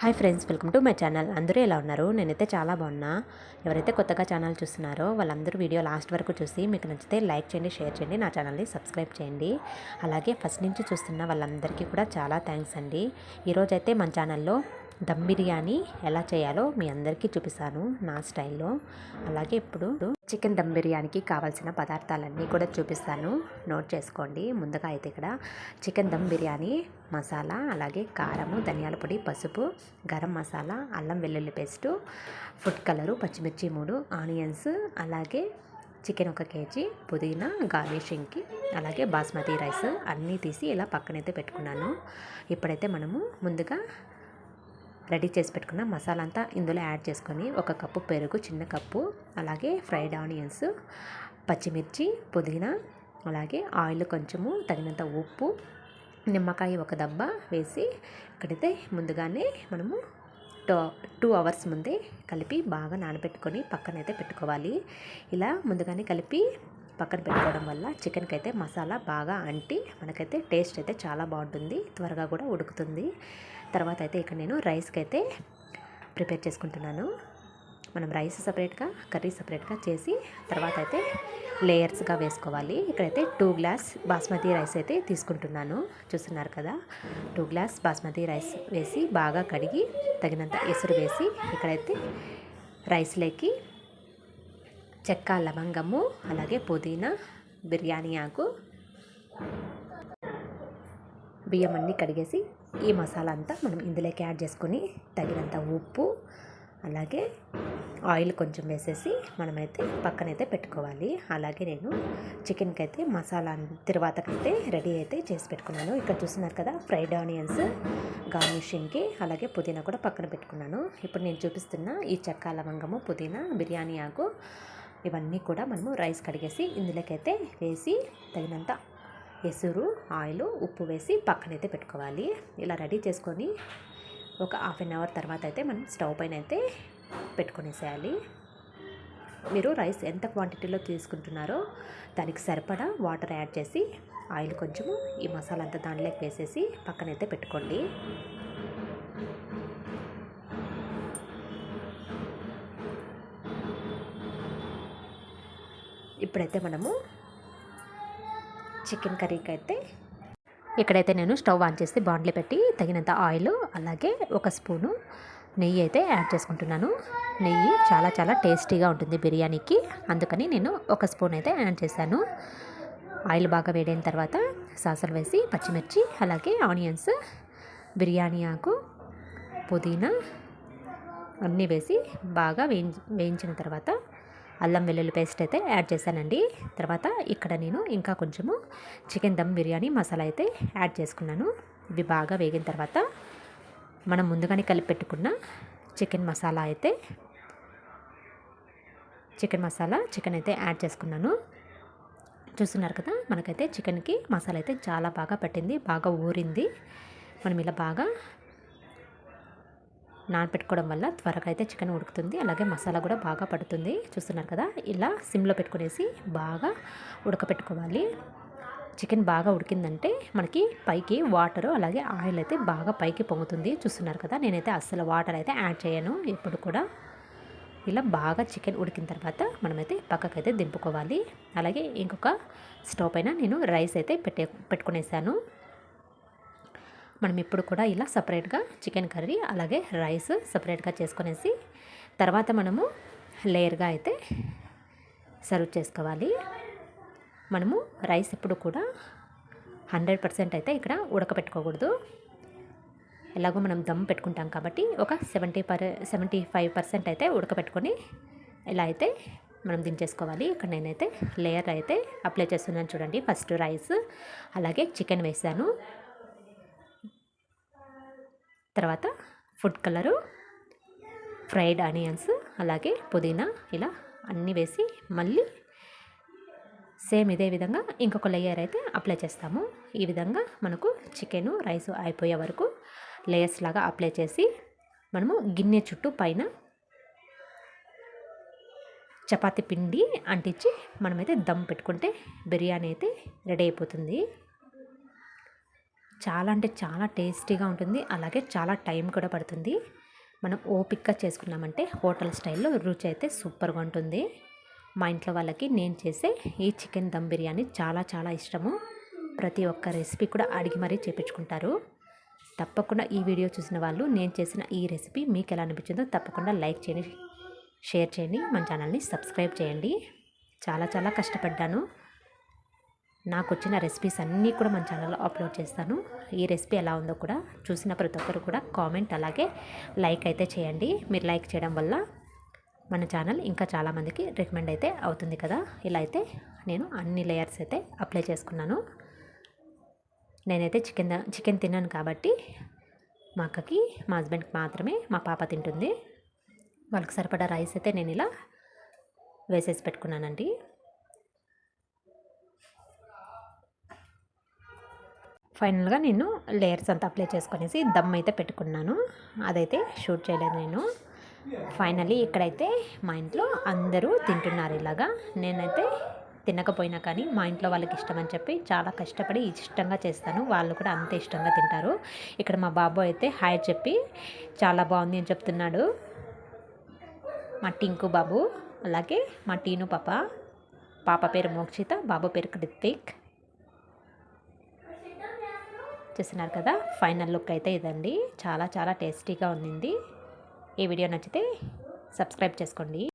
Hi friends welcome to my channel. అందరూ ఎలా ఉన్నారు? నేనైతే చాలా బాగున్నా. ఎవరైతే కొత్తగా ఛానల్ చూస్తున్నారో వాళ్ళందరూ వీడియో లాస్ట్ వరకు చూసి మీకు నచ్చితే లైక్ చేయండి షేర్ చేయండి నా ఛానల్ని సబ్స్క్రైబ్ చేయండి. అలాగే ఫస్ట్ నుంచి చూస్తున్న వాళ్ళందరికీ కూడా చాలా థ్యాంక్స్ అండి. ఈరోజైతే మన ఛానల్లో దమ్ బిర్యానీ ఎలా చేయాలో మీ అందరికీ చూపిస్తాను నా స్టైల్లో. అలాగే ఇప్పుడు చికెన్ దమ్ బిర్యానీకి కావాల్సిన పదార్థాలన్నీ కూడా చూపిస్తాను. నోట్ చేసుకోండి. ముందుగా అయితే ఇక్కడ చికెన్ దమ్ బిర్యానీ మసాలా అలాగే కారము ధనియాల పొడి పసుపు గరం మసాలా అల్లం వెల్లుల్లి పేస్టు ఫుడ్ కలరు పచ్చిమిర్చి మూడు ఆనియన్స్ అలాగే చికెన్ ఒక కేజీ పుదీనా గార్నిషింగ్కి అలాగే బాస్మతి రైస్ అన్నీ తీసి ఇలా పక్కనైతే పెట్టుకున్నాను. ఇప్పుడైతే మనము ముందుగా రెడీ చేసి పెట్టుకున్న మసాలా అంతా ఇందులో యాడ్ చేసుకొని ఒక కప్పు పెరుగు చిన్న కప్పు అలాగే ఫ్రైడ్ ఆనియన్స్ పచ్చిమిర్చి పుదీనా అలాగే ఆయిల్ కొంచెము తగినంత ఉప్పు నిమ్మకాయ ఒక దబ్బ వేసి ఇక్కడైతే ముందుగానే మనము టూ టూ అవర్స్ ముందే కలిపి బాగా నానబెట్టుకొని పక్కనైతే పెట్టుకోవాలి. ఇలా ముందుగానే కలిపి పక్కన పెట్టుకోవడం వల్ల చికెన్కి అయితే మసాలా బాగా అంటి మనకైతే టేస్ట్ అయితే చాలా బాగుంటుంది త్వరగా కూడా ఉడుకుతుంది. తర్వాత అయితే ఇక్కడ నేను రైస్కి అయితే ప్రిపేర్ చేసుకుంటున్నాను. మనం రైస్ సపరేట్గా కర్రీ సపరేట్గా చేసి తర్వాత అయితే లేయర్స్గా వేసుకోవాలి. ఇక్కడైతే టూ గ్లాస్ బాస్మతి రైస్ అయితే తీసుకుంటున్నాను. చూస్తున్నారు కదా? టూ గ్లాస్ బాస్మతి రైస్ వేసి బాగా కడిగి తగినంత ఎసురు వేసి ఇక్కడైతే రైస్లోకి చెక్క లవంగము అలాగే పుదీనా బిర్యానీ ఆకు బియ్యం అన్నీ కడిగేసి ఈ మసాలా అంతా మనం ఇందులోకి యాడ్ చేసుకొని తగినంత ఉప్పు అలాగే ఆయిల్ కొంచెం వేసేసి మనమైతే పక్కనైతే పెట్టుకోవాలి. అలాగే నేను చికెన్కి అయితే మసాలా తర్వాతకైతే రెడీ అయితే చేసి పెట్టుకున్నాను. ఇక్కడ చూస్తున్నారు కదా ఫ్రైడ్ ఆనియన్స్ గార్నిషింగ్కి అలాగే పుదీనా కూడా పక్కన పెట్టుకున్నాను. ఇప్పుడు నేను చూపిస్తున్న ఈ చెక్క లవంగము పుదీనా బిర్యానీ ఆకు ఇవన్నీ కూడా మనము రైస్ కడిగేసి ఇందులోకైతే వేసి తగినంత ఎసురు ఆయిల్ ఉప్పు వేసి పక్కనైతే పెట్టుకోవాలి. ఇలా రెడీ చేసుకొని ఒక హాఫ్ అన్ అవర్ తర్వాత అయితే మనం స్టవ్ పైన అయితే పెట్టుకునేసేయాలి. మీరు రైస్ ఎంత క్వాంటిటీలో తీసుకుంటున్నారో దానికి సరిపడా వాటర్ యాడ్ చేసి ఆయిల్ కొంచెము ఈ మసాలా అంతా దానిలోకి వేసేసి పక్కనైతే పెట్టుకోండి. ఇప్పుడైతే మనము చికెన్ కర్రీకి అయితే ఇక్కడైతే నేను స్టవ్ ఆన్ చేసి బాండ్లీ పెట్టి తగినంత ఆయిల్ అలాగే ఒక స్పూను నెయ్యి అయితే యాడ్ చేసుకుంటున్నాను. నెయ్యి చాలా చాలా టేస్టీగా ఉంటుంది బిర్యానీకి. అందుకని నేను ఒక స్పూన్ అయితే యాడ్ చేశాను. ఆయిల్ బాగా వేడైన తర్వాత సాసలు వేసి పచ్చిమిర్చి అలాగే ఆనియన్స్ బిర్యానీ ఆకు పుదీనా అన్నీ వేసి బాగా వేయించిన తర్వాత అల్లం వెల్లుల్లి పేస్ట్ అయితే యాడ్ చేశానండి. తర్వాత ఇక్కడ నేను ఇంకా కొంచెము చికెన్ దమ్ బిర్యానీ మసాలా అయితే యాడ్ చేసుకున్నాను. ఇవి బాగా వేగిన తర్వాత మనం ముందుగానే కలిపి పెట్టుకున్న చికెన్ మసాలా అయితే చికెన్ మసాలా చికెన్ అయితే యాడ్ చేసుకున్నాను. చూస్తున్నారు కదా మనకైతే చికెన్కి మసాలా అయితే చాలా బాగా పట్టింది బాగా ఊరింది. మనం ఇలా బాగా నానపెట్టుకోవడం వల్ల త్వరగా అయితే చికెన్ ఉడుకుతుంది. అలాగే మసాలా కూడా బాగా పడుతుంది. చూస్తున్నారు కదా? ఇలా సిమ్లో పెట్టుకునేసి బాగా ఉడకపెట్టుకోవాలి. చికెన్ బాగా ఉడికిందంటే మనకి పైకి వాటర్ అలాగే ఆయిల్ అయితే బాగా పైకి పొంగుతుంది. చూస్తున్నారు కదా? నేనైతే అస్సలు వాటర్ అయితే యాడ్ చేయను. ఎప్పుడు కూడా ఇలా బాగా చికెన్ ఉడికిన తర్వాత మనమైతే పక్కకైతే దింపుకోవాలి. అలాగే ఇంకొక స్టవ్ పైన నేను రైస్ అయితే పెట్టే పెట్టుకునేసాను. మనం ఇప్పుడు కూడా ఇలా సపరేట్గా చికెన్ కర్రీ అలాగే రైస్ సపరేట్గా చేసుకునేసి తర్వాత మనము లేయర్గా అయితే సర్వ్ చేసుకోవాలి. మనము రైస్ ఇప్పుడు కూడా హండ్రెడ్ పర్సెంట్ అయితే ఇక్కడ ఉడకపెట్టుకోకూడదు. ఎలాగో మనం దమ్ పెట్టుకుంటాం కాబట్టి ఒక seventy per seventy five percent అయితే ఉడకపెట్టుకొని ఇలా అయితే మనం దించేసుకోవాలి. ఇక్కడ నేనైతే లేయర్ అయితే అప్లై చేస్తున్నాను చూడండి. ఫస్ట్ రైస్ అలాగే చికెన్ వేసాను. తర్వాత ఫుడ్ కలరు ఫ్రైడ్ ఆనియన్స్ అలాగే పుదీనా ఇలా అన్నీ వేసి మళ్ళీ సేమ్ ఇదే విధంగా ఇంకొక లేయర్ అయితే అప్లై చేస్తాము. ఈ విధంగా మనకు చికెను రైస్ అయిపోయే వరకు లేయర్స్ లాగా అప్లై చేసి మనము గిన్నె చుట్టూ పైన చపాతి పిండి అంటించి మనమైతే దమ్ పెట్టుకుంటే బిర్యానీ అయితే రెడీ అయిపోతుంది. చాలా అంటే చాలా టేస్టీగా ఉంటుంది. అలాగే చాలా టైం కూడా పడుతుంది. మనం ఓపిక్గా చేసుకున్నామంటే హోటల్ స్టైల్లో రుచి అయితే సూపర్గా ఉంటుంది. మా ఇంట్లో వాళ్ళకి నేను చేసే ఈ చికెన్ దమ్ బిర్యానీ చాలా చాలా ఇష్టము. ప్రతి ఒక్క రెసిపీ కూడా అడిగి మరీ చేపించుకుంటారు. తప్పకుండా ఈ వీడియో చూసిన వాళ్ళు నేను చేసిన ఈ రెసిపీ మీకు ఎలా అనిపించిందో తప్పకుండా లైక్ చేయండి షేర్ చేయండి మన ఛానల్ని సబ్స్క్రైబ్ చేయండి. చాలా చాలా కష్టపడ్డాను. నాకు వచ్చిన రెసిపీస్ అన్నీ కూడా మన ఛానల్లో అప్లోడ్ చేస్తాను. ఈ రెసిపీ ఎలా ఉందో కూడా చూసిన ప్రతి ఒక్కరు కూడా కామెంట్ అలాగే లైక్ అయితే చేయండి. మీరు లైక్ చేయడం వల్ల మన ఛానల్ ఇంకా చాలామందికి రికమెండ్ అయితే అవుతుంది కదా. ఇలా అయితే నేను అన్ని లేయర్స్ అయితే అప్లై చేసుకున్నాను. నేనైతే చికెన్ చికెన్ తిన్నాను కాబట్టి మా అక్కకి మా హస్బెండ్కి మాత్రమే మా పాప తింటుంది. వాళ్ళకి సరిపడా రైస్ అయితే నేను ఇలా వేసేసి పెట్టుకున్నానండి. ఫైనల్గా నేను లేయర్స్ అంతా అప్లై చేసుకునేసి దమ్ అయితే పెట్టుకున్నాను. అదైతే షూట్ చేయలేదు నేను. ఫైనలీ ఇక్కడైతే మా ఇంట్లో అందరూ తింటున్నారు ఇలాగా. నేనైతే తినకపోయినా కానీ మా ఇంట్లో వాళ్ళకి ఇష్టం అని చెప్పి చాలా కష్టపడి ఇష్టంగా చేస్తాను. వాళ్ళు కూడా అంతే ఇష్టంగా తింటారు. ఇక్కడ మా బాబు అయితే హాయ్ చెప్పి చాలా బాగుంది అని చెప్తున్నాడు. మా టింకు బాబు అలాగే మా టీను పాప. పాప పేరు మోక్షిత బాబు పేరు కృతిక్. చూస్తున్నారు కదా. ఫైనల్ లుక్ అయితే ఇదండి. చాలా చాలా టేస్టీగా ఉంది ఈ వీడియో నచ్చితే సబ్స్క్రైబ్ చేసుకోండి.